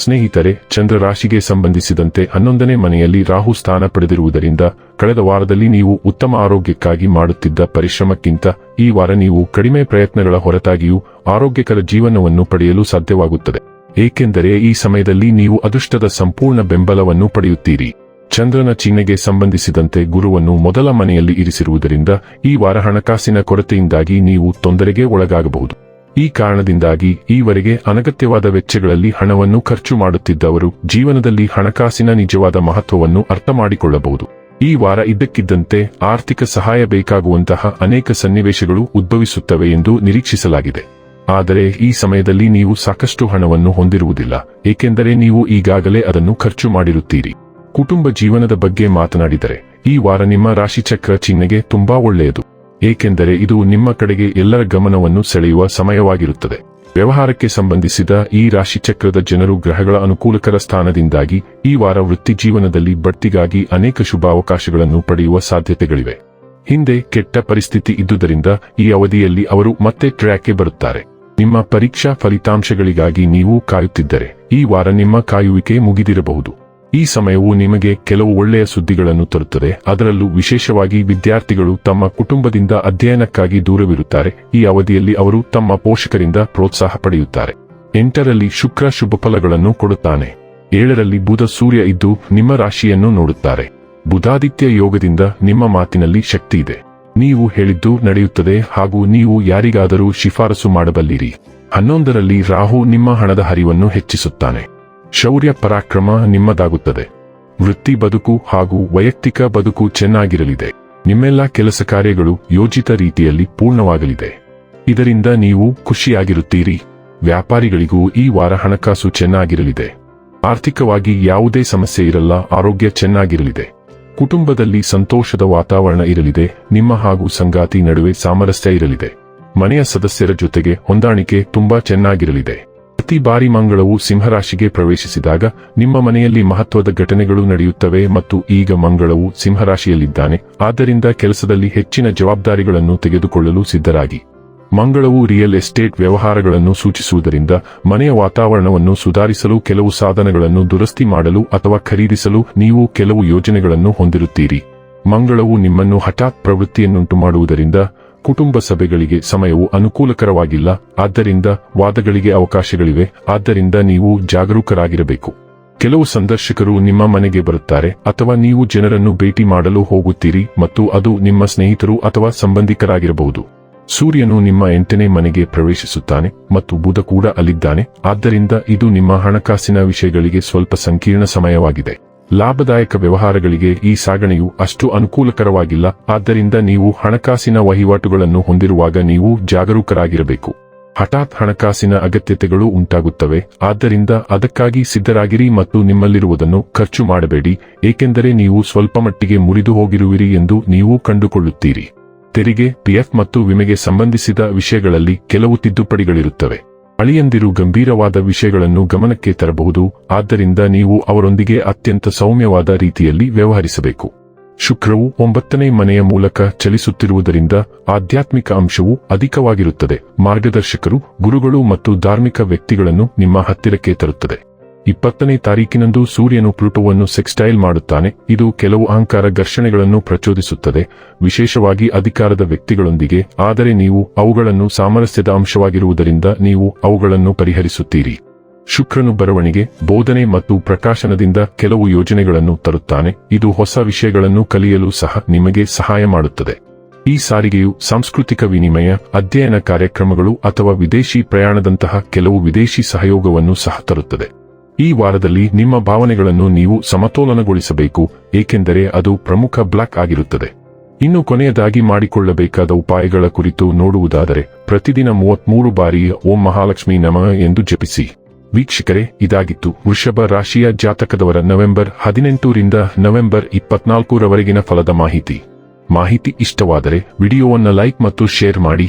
ಸ್ನೇಹಿತರೆ ಚಂದ್ರ ರಾಶಿಗೆ ಸಂಬಂಧಿಸಿದಂತೆ ಹನ್ನೊಂದನೇ ಮನೆಯಲ್ಲಿ ರಾಹು ಸ್ಥಾನ ಪಡೆದಿರುವುದರಿಂದ ಕಳೆದ ವಾರದಲ್ಲಿ ನೀವು ಉತ್ತಮ ಆರೋಗ್ಯಕ್ಕಾಗಿ ಮಾಡುತ್ತಿದ್ದ ಪರಿಶ್ರಮಕ್ಕಿಂತ ಈ ವಾರ ನೀವು ಕಡಿಮೆ ಪ್ರಯತ್ನಗಳ ಹೊರತಾಗಿಯೂ ಆರೋಗ್ಯಕರ ಜೀವನವನ್ನು ಪಡೆಯಲು ಸಾಧ್ಯವಾಗುತ್ತದೆ. ಏಕೆಂದರೆ ಈ ಸಮಯದಲ್ಲಿ ನೀವು ಅದೃಷ್ಟದ ಸಂಪೂರ್ಣ ಬೆಂಬಲವನ್ನು ಪಡೆಯುತ್ತೀರಿ. ಚಂದ್ರನ ಚಿಹ್ನೆಗೆ ಸಂಬಂಧಿಸಿದಂತೆ ಗುರುವನ್ನು ಮೊದಲ ಮನೆಯಲ್ಲಿ ಇರಿಸಿರುವುದರಿಂದ ಈ ವಾರ ಹಣಕಾಸಿನ ಕೊರತೆಯಿಂದಾಗಿ ನೀವು ತೊಂದರೆಗೆ ಒಳಗಾಗಬಹುದು. ಈ ಕಾರಣದಿಂದಾಗಿ ಈವರೆಗೆ ಅನಗತ್ಯವಾದ ವೆಚ್ಚಗಳಲ್ಲಿ ಹಣವನ್ನು ಖರ್ಚು ಮಾಡುತ್ತಿದ್ದವರು ಜೀವನದಲ್ಲಿ ಹಣಕಾಸಿನ ನಿಜವಾದ ಮಹತ್ವವನ್ನು ಅರ್ಥ ಮಾಡಿಕೊಳ್ಳಬಹುದು ಈ ವಾರ ಇದ್ದಕ್ಕಿದ್ದಂತೆ ಆರ್ಥಿಕ ಸಹಾಯ ಬೇಕಾಗುವಂತಹ ಅನೇಕ ಸನ್ನಿವೇಶಗಳು ಉದ್ಭವಿಸುತ್ತವೆ ಎಂದು ನಿರೀಕ್ಷಿಸಲಾಗಿದೆ. ಆದರೆ ಈ ಸಮಯದಲ್ಲಿ ನೀವು ಸಾಕಷ್ಟು ಹಣವನ್ನು ಹೊಂದಿರುವುದಿಲ್ಲ, ಏಕೆಂದರೆ ನೀವು ಈಗಾಗಲೇ ಅದನ್ನು ಖರ್ಚು ಮಾಡಿರುತ್ತೀರಿ. ಕುಟುಂಬ ಜೀವನದ ಬಗ್ಗೆ ಮಾತನಾಡಿದರೆ, ಈ ವಾರ ನಿಮ್ಮ ರಾಶಿಚಕ್ರ ಚಿಹ್ನೆಗೆ ತುಂಬಾ ಒಳ್ಳೆಯದು. ಏಕೆಂದರೆ ಇದು ನಿಮ್ಮ ಕಡೆಗೆ ಎಲ್ಲರ ಗಮನವನ್ನು ಸೆಳೆಯುವ ಸಮಯವಾಗಿರುತ್ತದೆ. ವ್ಯವಹಾರಕ್ಕೆ ಸಂಬಂಧಿಸಿದ ಈ ರಾಶಿಚಕ್ರದ ಜನರು ಗ್ರಹಗಳ ಅನುಕೂಲಕರ ಸ್ಥಾನದಿಂದಾಗಿ ಈ ವಾರ ವೃತ್ತಿ ಜೀವನದಲ್ಲಿ ಬಡ್ತಿಗಾಗಿ ಅನೇಕ ಶುಭಾವಕಾಶಗಳನ್ನು ಪಡೆಯುವ ಸಾಧ್ಯತೆಗಳಿವೆ. ಹಿಂದೆ ಕೆಟ್ಟ ಪರಿಸ್ಥಿತಿ ಇದ್ದುದರಿಂದ ಈ ಅವಧಿಯಲ್ಲಿ ಅವರು ಮತ್ತೆ ಟ್ರ್ಯಾಕ್ಗೆ ಬರುತ್ತಾರೆ. ನಿಮ್ಮ ಪರೀಕ್ಷಾ ಫಲಿತಾಂಶಗಳಿಗಾಗಿ ನೀವು ಕಾಯುತ್ತಿದ್ದರೆ ಈ ವಾರ ನಿಮ್ಮ ಕಾಯುವಿಕೆ ಮುಗಿದಿರಬಹುದು. ಈ ಸಮಯವು ನಿಮಗೆ ಕೆಲವು ಒಳ್ಳೆಯ ಸುದ್ದಿಗಳನ್ನು ತರುತ್ತದೆ. ಅದರಲ್ಲೂ ವಿಶೇಷವಾಗಿ ವಿದ್ಯಾರ್ಥಿಗಳು ತಮ್ಮ ಕುಟುಂಬದಿಂದ ಅಧ್ಯಯನಕ್ಕಾಗಿ ದೂರವಿರುತ್ತಾರೆ. ಈ ಅವಧಿಯಲ್ಲಿ ಅವರು ತಮ್ಮ ಪೋಷಕರಿಂದ ಪ್ರೋತ್ಸಾಹ ಪಡೆಯುತ್ತಾರೆ. ಎಂಟರಲ್ಲಿ ಶುಕ್ರ ಶುಭ ಫಲಗಳನ್ನು ಕೊಡುತ್ತಾನೆ. ಏಳರಲ್ಲಿ ಬುಧ ಸೂರ್ಯ ಇದ್ದು ನಿಮ್ಮ ರಾಶಿಯನ್ನು ನೋಡುತ್ತಾರೆ. ಬುಧಾದಿತ್ಯ ಯೋಗದಿಂದ ನಿಮ್ಮ ಮಾತಿನಲ್ಲಿ ಶಕ್ತಿ ಇದೆ. ನೀವು ಹೇಳಿದ್ದು ನಡೆಯುತ್ತದೆ ಹಾಗೂ ನೀವು ಯಾರಿಗಾದರೂ ಶಿಫಾರಸು ಮಾಡಬಲ್ಲಿರಿ. ಹನ್ನೊಂದರಲ್ಲಿ ರಾಹು ನಿಮ್ಮ ಹಣದ ಹರಿವನ್ನು ಹೆಚ್ಚಿಸುತ್ತಾನೆ. ಶೌರ್ಯ ಪರಾಕ್ರಮ ನಿಮ್ಮದಾಗುತ್ತದೆ. ವೃತ್ತಿ ಬದುಕು ಹಾಗೂ ವೈಯಕ್ತಿಕ ಬದುಕು ಚೆನ್ನಾಗಿರಲಿದೆ. ನಿಮ್ಮೆಲ್ಲ ಕೆಲಸ ಕಾರ್ಯಗಳು ಯೋಜಿತ ರೀತಿಯಲ್ಲಿ ಪೂರ್ಣವಾಗಲಿದೆ. ಇದರಿಂದ ನೀವು ಖುಷಿಯಾಗಿರುತ್ತೀರಿ. ವ್ಯಾಪಾರಿಗಳಿಗೂ ಈ ವಾರ ಹಣಕಾಸು ಚೆನ್ನಾಗಿರಲಿದೆ. ಆರ್ಥಿಕವಾಗಿ ಯಾವುದೇ ಸಮಸ್ಯೆ ಇರಲ್ಲ, ಆರೋಗ್ಯ ಚೆನ್ನಾಗಿರಲಿದೆ. ಕುಟುಂಬದಲ್ಲಿ ಸಂತೋಷದ ವಾತಾವರಣ ಇರಲಿದೆ, ನಿಮ್ಮ ಹಾಗೂ ಸಂಗಾತಿ ನಡುವೆ ಸಾಮರಸ್ಯ ಇರಲಿದೆ. ಮನೆಯ ಸದಸ್ಯರ ಜೊತೆಗೆ ಹೊಂದಾಣಿಕೆ ತುಂಬಾ ಚೆನ್ನಾಗಿರಲಿದೆ. ಪ್ರತಿ ಬಾರಿ ಮಂಗಳವು ಸಿಂಹರಾಶಿಗೆ ಪ್ರವೇಶಿಸಿದಾಗ ನಿಮ್ಮ ಮನೆಯಲ್ಲಿ ಮಹತ್ವದ ಘಟನೆಗಳು ನಡೆಯುತ್ತವೆ ಮತ್ತು ಈಗ ಮಂಗಳವು ಸಿಂಹರಾಶಿಯಲ್ಲಿದ್ದಾನೆ. ಆದ್ದರಿಂದ ಕೆಲಸದಲ್ಲಿ ಹೆಚ್ಚಿನ ಜವಾಬ್ದಾರಿಗಳನ್ನು ತೆಗೆದುಕೊಳ್ಳಲು ಸಿದ್ಧರಾಗಿ. ಮಂಗಳವು ರಿಯಲ್ ಎಸ್ಟೇಟ್ ವ್ಯವಹಾರಗಳನ್ನು ಸೂಚಿಸುವುದರಿಂದ ಮನೆಯ ವಾತಾವರಣವನ್ನು ಸುಧಾರಿಸಲು ಕೆಲವು ಸಾಧನಗಳನ್ನು ದುರಸ್ತಿ ಮಾಡಲು ಅಥವಾ ಖರೀದಿಸಲು ನೀವು ಕೆಲವು ಯೋಜನೆಗಳನ್ನು ಹೊಂದಿರುತ್ತೀರಿ. ಮಂಗಳವು ನಿಮ್ಮನ್ನು ಹಠಾತ್ ಪ್ರವೃತ್ತಿಯನ್ನುಂಟು ಮಾಡುವುದರಿಂದ ಕುಟುಂಬ ಸಭೆಗಳಿಗೆ ಸಮಯವು ಅನುಕೂಲಕರವಾಗಿಲ್ಲ. ಆದ್ದರಿಂದ ವಾದಗಳಿಗೆ ಅವಕಾಶಗಳಿವೆ. ಆದ್ದರಿಂದ ನೀವು ಜಾಗರೂಕರಾಗಿರಬೇಕು. ಕೆಲವು ಸಂದರ್ಶಕರು ನಿಮ್ಮ ಮನೆಗೆ ಬರುತ್ತಾರೆ. ಅಥವಾ ನೀವು ಜನರನ್ನು ಭೇಟಿ ಮಾಡಲು ಹೋಗುತ್ತೀರಿ ಮತ್ತು ಅದು ನಿಮ್ಮ ಸ್ನೇಹಿತರು ಅಥವಾ ಸಂಬಂಧಿಕರಾಗಿರಬಹುದು. ಸೂರ್ಯನು ನಿಮ್ಮ ಎಂಟನೇ ಮನೆಗೆ ಪ್ರವೇಶಿಸುತ್ತಾನೆ ಮತ್ತು ಬುಧ ಕೂಡ ಅಲ್ಲಿದ್ದಾನೆ. ಆದ್ದರಿಂದ ಇದು ನಿಮ್ಮ ಹಣಕಾಸಿನ ವಿಷಯಗಳಿಗೆ ಸ್ವಲ್ಪ ಸಂಕೀರ್ಣ ಸಮಯವಾಗಿದೆ. ಲಾಭದಾಯಕ ವ್ಯವಹಾರಗಳಿಗೆ ಈ ಸಾಗಣೆಯು ಅಷ್ಟು ಅನುಕೂಲಕರವಾಗಿಲ್ಲ. ಆದ್ದರಿಂದ ನೀವು ಹಣಕಾಸಿನ ವಹಿವಾಟುಗಳನ್ನು ಹೊಂದಿರುವಾಗ ನೀವು ಜಾಗರೂಕರಾಗಿರಬೇಕು. ಹಠಾತ್ ಹಣಕಾಸಿನ ಅಗತ್ಯತೆಗಳು ಉಂಟಾಗುತ್ತವೆ. ಆದ್ದರಿಂದ ಅದಕ್ಕಾಗಿ ಸಿದ್ಧರಾಗಿರಿ ಮತ್ತು ನಿಮ್ಮಲ್ಲಿರುವುದನ್ನು ಖರ್ಚು ಮಾಡಬೇಡಿ. ಏಕೆಂದರೆ ನೀವು ಸ್ವಲ್ಪ ಮಟ್ಟಿಗೆ ಮುರಿದು ಹೋಗಿರುವಿರಿ ಎಂದು ನೀವು ಕಂಡುಕೊಳ್ಳುತ್ತೀರಿ. ತೆರಿಗೆ, ಪಿಎಫ್ ಮತ್ತು ವಿಮೆಗೆ ಸಂಬಂಧಿಸಿದ ವಿಷಯಗಳಲ್ಲಿ ಕೆಲವು ತಿದ್ದುಪಡಿಗಳಿರುತ್ತವೆ. ಅಳಿಯಂದಿರು ಗಂಭೀರವಾದ ವಿಷಯಗಳನ್ನು ಗಮನಕ್ಕೆ ತರಬಹುದು, ಆದ್ದರಿಂದ ನೀವು ಅವರೊಂದಿಗೆ ಅತ್ಯಂತ ಸೌಮ್ಯವಾದ ರೀತಿಯಲ್ಲಿ ವ್ಯವಹರಿಸಬೇಕು. ಶುಕ್ರವು ಒಂಬತ್ತನೇ ಮನೆಯ ಮೂಲಕ ಚಲಿಸುತ್ತಿರುವುದರಿಂದ ಆಧ್ಯಾತ್ಮಿಕ ಅಂಶವು ಅಧಿಕವಾಗಿರುತ್ತದೆ. ಮಾರ್ಗದರ್ಶಕರು, ಗುರುಗಳು ಮತ್ತು ಧಾರ್ಮಿಕ ವ್ಯಕ್ತಿಗಳನ್ನು ನಿಮ್ಮ ಹತ್ತಿರಕ್ಕೆ ತರುತ್ತದೆ. ಇಪ್ಪತ್ತನೇ ತಾರೀಕಿನಂದು ಸೂರ್ಯನು ಪ್ಲೂಟೋವನ್ನು ಸೆಕ್ಸ್ಟೈಲ್ ಮಾಡುತ್ತಾನೆ. ಇದು ಕೆಲವು ಅಹಂಕಾರ ಘರ್ಷಣೆಗಳನ್ನು ಪ್ರಚೋದಿಸುತ್ತದೆ. ವಿಶೇಷವಾಗಿ ಅಧಿಕಾರದ ವ್ಯಕ್ತಿಗಳೊಂದಿಗೆ, ಆದರೆ ನೀವು ಅವುಗಳನ್ನು ಸಾಮರಸ್ಯದ ಅಂಶವಾಗಿರುವುದರಿಂದ ನೀವು ಅವುಗಳನ್ನು ಪರಿಹರಿಸುತ್ತೀರಿ. ಶುಕ್ರನು ಬರವಣಿಗೆ, ಬೋಧನೆ ಮತ್ತು ಪ್ರಕಾಶನದಿಂದ ಕೆಲವು ಯೋಜನೆಗಳನ್ನು ತರುತ್ತಾನೆ. ಇದು ಹೊಸ ವಿಷಯಗಳನ್ನು ಕಲಿಯಲು ಸಹ ನಿಮಗೆ ಸಹಾಯ ಮಾಡುತ್ತದೆ. ಈ ಸಾರಿಗೆಯು ಸಾಂಸ್ಕೃತಿಕ ವಿನಿಮಯ, ಅಧ್ಯಯನ ಕಾರ್ಯಕ್ರಮಗಳು ಅಥವಾ ವಿದೇಶಿ ಪ್ರಯಾಣದಂತಹ ಕೆಲವು ವಿದೇಶಿ ಸಹಯೋಗವನ್ನು ಸಹ ತರುತ್ತದೆ. ಈ ವಾರದಲ್ಲಿ ನಿಮ್ಮ ಭಾವನೆಗಳನ್ನು ನೀವು ಸಮತೋಲನಗೊಳಿಸಬೇಕು, ಏಕೆಂದರೆ ಅದು ಪ್ರಮುಖ ಬ್ಲಾಕ್ ಆಗಿರುತ್ತದೆ. ಇನ್ನು ಕೊನೆಯದಾಗಿ ಮಾಡಿಕೊಳ್ಳಬೇಕಾದ ಉಪಾಯಗಳ ಕುರಿತು ನೋಡುವುದಾದರೆ, ಪ್ರತಿದಿನ ಮೂವತ್ಮೂರು ಬಾರಿ ಓಂ ಮಹಾಲಕ್ಷ್ಮಿ ನಮಃ ಎಂದು ಜಪಿಸಿ. ವೀಕ್ಷಕರೇ, ಇದಾಗಿತ್ತು ವೃಷಭ ರಾಶಿಯ ಜಾತಕದವರ ನವೆಂಬರ್ ಹದಿನೆಂಟರಿಂದ ನವೆಂಬರ್ ಇಪ್ಪತ್ನಾಲ್ಕರವರೆಗಿನ ಫಲದ ಮಾಹಿತಿ. ಮಾಹಿತಿ ಇಷ್ಟವಾದರೆ ವಿಡಿಯೋವನ್ನು ಲೈಕ್ ಮತ್ತು ಶೇರ್ ಮಾಡಿ.